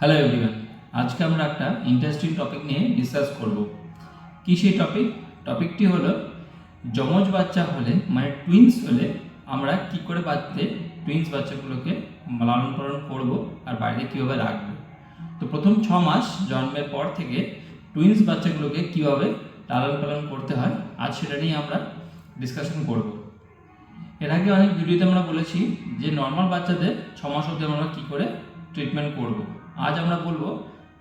Hello everyone আজকে আমরা একটা ইন্টারেস্টিং টপিক নিয়ে ডিসকাস করব। কি সেই টপিক টপিকটি হলো, যমজ বাচ্চা হলে মানে টুইন্স হলে, আমরা কি করে বাচ্চা টুইন্স বাচ্চাগুলোকে লালন পালন করব আর বাড়িতে কীভাবে রাখব? তো প্রথম ছ মাস জন্মের পর থেকে টুইন্স বাচ্চাগুলোকে কীভাবে লালন পালন করতে হয়, আজ সেটা নিয়ে আমরা ডিসকাশন করব। এর আগে অনেক ভিডিওতে আমরা বলেছি যে নর্মাল বাচ্চাদের ছ মাস অবধি আমরা কী করে ট্রিটমেন্ট করব। আজ আমরা বলব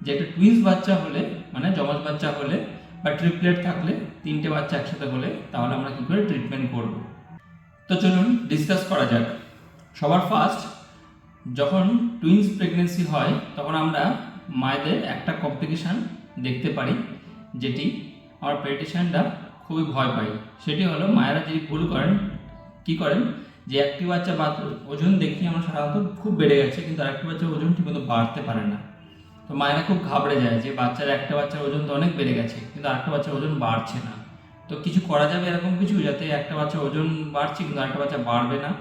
যে একটা টুইন্স বাচ্চা হলে মানে জমজ বাচ্চা হলে বা ট্রিপলেট থাকলে, তিনটে বাচ্চা একসাথে হলে তাহলে আমরা কী করে ট্রিটমেন্ট করব? তো চলুন ডিসকাস করা যাক। সবার ফার্স্ট যখন টুইন্স প্রেগনেন্সি হয়, তখন আমরা মায়েদের একটা কমপ্লিকেশান দেখতে পারি, যেটি আমার পেডিশনটা খুবই ভয় পাই। সেটি হলো মায়েরা যদি ভুল করেন, কি করেন? যে একটি বাচ্চা ওজন দেখি আমরা সাধারণত খুব বেড়ে গেছে, কিন্তু আরেকটি বাচ্চার ওজন ঠিকমতো বাড়তে পারে না। তো মায়েরা খুব ঘাবড়ে যায় যে বাচ্চার একটা বাচ্চার ওজন তো অনেক বেড়ে গেছে, কিন্তু আরেকটা বাচ্চার ওজন বাড়ছে না। তো কিছু করা যাবে এরকম কিছু যাতে একটা বাচ্চার ওজন বাড়ছে, কিন্তু আরেকটা বাচ্চা বাড়বে না।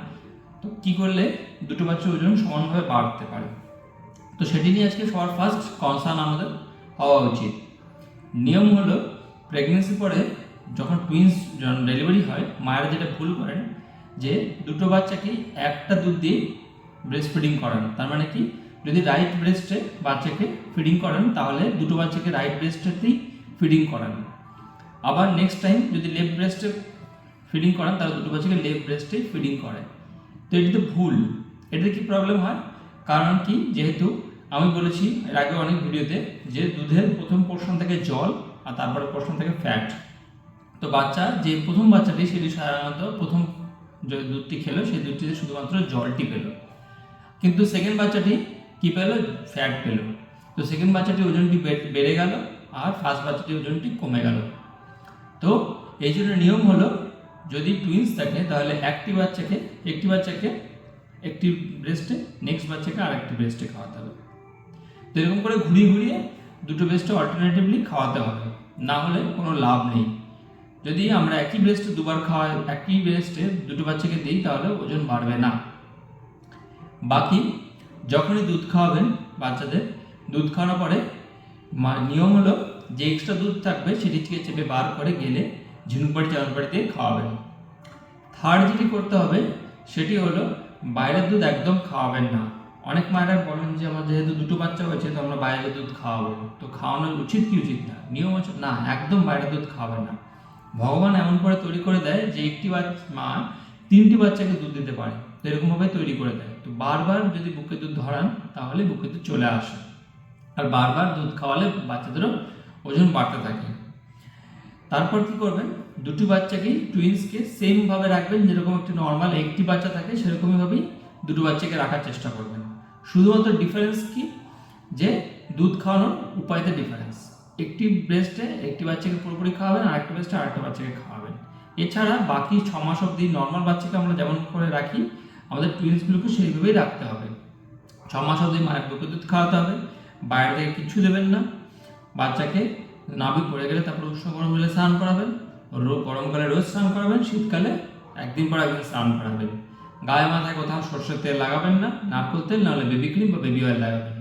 তো কী করলে দুটো বাচ্চার ওজন সমানভাবে বাড়তে পারে? তো সেটি নিয়ে আজকে সবার ফার্স্ট কনসার্ন আমাদের হওয়া উচিত। নিয়ম হলো প্রেগনেন্সি পরে যখন টুইন্স ডেলিভারি হয়, মায়েরা যেটা ভুল করেন যে দুটো বাচ্চাকে একটা দুধ দিয়ে ব্রেস্ট ফিডিং করান। তার মানে কি? যদি রাইট ব্রেস্টে বাচ্চাকে ফিডিং করান, তাহলে দুটো বাচ্চাকে রাইট ব্রেস্টেতেই ফিডিং করান। আবার নেক্সট টাইম যদি লেফট ব্রেস্টে ফিডিং করান, তাহলে দুটো বাচ্চাকে লেফট ব্রেস্টে ফিডিং করে তো এটি তো ভুল। এটাতে কি প্রবলেম হয়? কারণ কি? যেহেতু আমি বলেছি এর আগে অনেক ভিডিওতে যে দুধের প্রথম পোর্শন থেকে জল আর তারপরে পোর্শন থেকে ফ্যাট তো বাচ্চা, যে প্রথম বাচ্চাটি সেটি সাধারণত প্রথম যে দুধটি খেলো, সেই দুধটিতে শুধুমাত্র জলটি পেল। কিন্তু সেকেন্ড বাচ্চাটি কি পেল? ফ্যাট পেল। তো সেকেন্ড বাচ্চাটির ওজনটি বেড়ে গেল আর ফার্স্ট বাচ্চাটির ওজনটি কমে গেল। তো এই জন্য নিয়ম হলো, যদি টুইন্স থাকে, তাহলে একটি বাচ্চাকে একটি বাচ্চাকে একটি ব্রেস্টে নেক্সট বাচ্চাকে আরেকটি ব্রেস্টে খাওয়াতে হবে। তো এরকম করে ঘুরিয়ে ঘুরিয়ে দুটো ব্রেস্টে অল্টারনেটিভলি খাওয়াতে হবে। না হলে কোনো লাভ নেই। যদি আমরা একই ব্রেস্টে দুবার খাওয়াই, একই ব্রেস্টে দুটো বাচ্চাকে দিই, তাহলে ওজন বাড়বে না। বাকি, যখনই দুধ খাওয়াবেন বাচ্চাদের, দুধ খাওয়ানোর পরে নিয়ম হলো যে এক্সট্রা দুধ থাকবে, সেটি থেকে চেপে বার করে গেলে ঝিনুকবাড়ি চাউনবাড়ি দিয়ে খাওয়াবেন। থার্ড যেটি করতে হবে, সেটি হলো বাইরের দুধ একদম খাওয়াবেন না। অনেক মায়েরা বলেন যে, আমার যেহেতু দুটো বাচ্চা হয়েছে, তো আমরা বাইরের দুধ খাওয়াবো। তো খাওয়ানো উচিত কি উচিত না? নিয়ম হচ্ছে, না, একদম বাইরের দুধ খাওয়াবেন না। ভগবান এমন করে তৈরি করে দেয় যে একটি মা তিনটি বাচ্চাকে দুধ দিতে পারে। তো এরকমভাবে তৈরি করে দেয়। তো বারবার যদি বুকে দুধ ধরান, তাহলে বুকে দুধ চলে আসে। আর বারবার দুধ খাওয়ালে বাচ্চাদেরও ওজন বাড়তে থাকে। তারপর কি করবেন? দুটি বাচ্চাকেই টুইন্সকে সেমভাবে রাখবেন, যেরকম একটি নর্মাল একটি বাচ্চা থাকে, সেরকমইভাবেই দুটো বাচ্চাকে রাখার চেষ্টা করবেন। শুধুমাত্র ডিফারেন্স কি? যে দুধ খাওয়ানোর উপায়তে ডিফারেন্স একটি ব্রেস্টে একটি বাচ্চাকে পুরোপুরি খাওয়াবেন আর একটা ব্রেস্টে আরেকটা বাচ্চাকে খাওয়াবেন। এছাড়া বাকি ছ মাস অবধি নর্মাল বাচ্চাকে আমরা যেমন করে রাখি, আমাদের টুইন্সগুলোকে সেইভাবেই রাখতে হবে। ছ মাস অবধি মায়ের বুকে দুধ খাওয়াতে হবে, বাইরে থেকে কিছু দেবেন না। বাচ্চাকে নাভি পড়ে গেলে তারপর উষ্ণ গরম জলে স্নান করাবেন গরমকালে রোজ স্নান করাবেন, শীতকালে একদিন পর একদিন স্নান করাবেন। গায়ে মাথায় কোথাও সর্ষের তেল লাগাবেন না, নারকেল তেল, নাহলে বেবি ক্রিম বা বেবি অয়েল লাগাবেন।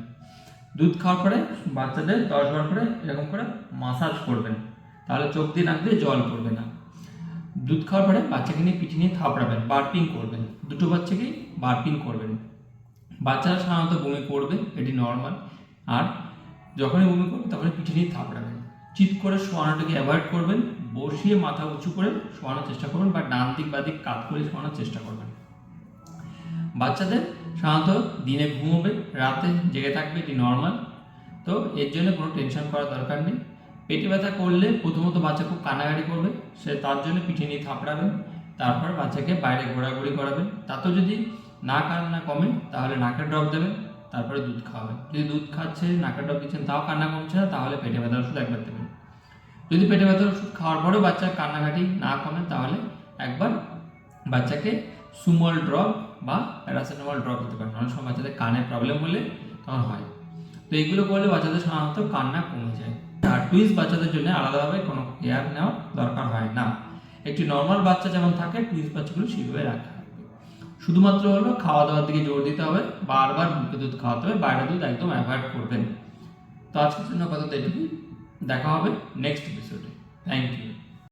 দুধ খাওয়ার পরে বাচ্চাদের দশ বার করে এরকম করে মাসাজ করবেন। তাহলে চোখ দিয়ে নাক দিয়ে জল পড়বে না। দুধ খাওয়ার পরে বাচ্চাকে নিয়ে পিঠে নিয়ে থাপড়াবেন, বার্পিং করবেন। দুটো বাচ্চাকেই বার্পিং করবেন। বাচ্চারা সাধারণত বমি করবে, এটি নর্মাল আর যখনই বমি করবে, তখনই পিঠে নিয়ে থাপড়াবেন। চিৎ করে শোয়ানোটাকে অ্যাভয়েড করবেন, বসিয়ে মাথা উঁচু করে শোয়ানোর চেষ্টা করবেন বা ডান দিক বা দিক কাত করে শোয়ানোর চেষ্টা করবেন। বাচ্চাদের সাধারণত দিনে ঘুমোবে, রাতে জেগে থাকবে, এটি নর্মাল তো এর জন্য কোনো টেনশন করার দরকার নেই। পেটে ব্যথা করলে প্রথমত বাচ্চা খুব কানাগাড়ি করবে, সে তার জন্য পিঠে নিয়ে থাপড়াবেন, তারপর বাচ্চাকে বাইরে ঘোরাঘুরি করাবেন। তাতেও যদি না কান্না কমে, তাহলে নাকের ড্রপ দেবেন, তারপরে দুধ খাওয়াবেন। যদি দুধ খাচ্ছে, নাকের ড্রপ দিচ্ছেন, তাও কান্না কমছে না, তাহলে পেটে ব্যথার ওষুধ একবার দেবেন। যদি পেটে ব্যথার ওষুধ খাওয়ার পরেও বাচ্চার কান্নাকাটি না কমে, তাহলে একবার বাচ্চাকে সুমল ড্রপ বা প্যারাসিটামল ড্রপ দিতে পারেন অনেক সময় বাচ্চাদের কানে প্রবলেম হলে তখন হয়। তো এইগুলো করলে বাচ্চাদের সাধারণত কান্না কমে যায়। আর টুইন্স বাচ্চাদের জন্য আলাদাভাবে কোনো কেয়ার নেওয়ার দরকার হয় না। একটি নর্মাল বাচ্চা যেমন থাকে টুইন্স বাচ্চাগুলো সেইভাবে রাখা শুধুমাত্র হলো খাওয়া দাওয়ার দিকে জোর দিতে হবে, বারবার মুখে দুধ খাওয়াতে হবে, বাইরে দুধ একদম অ্যাভয়েড করবেন। তো আজকের জন্য আপাতত এটুকুই। দেখা হবে নেক্সট এপিসোডে থ্যাংক ইউ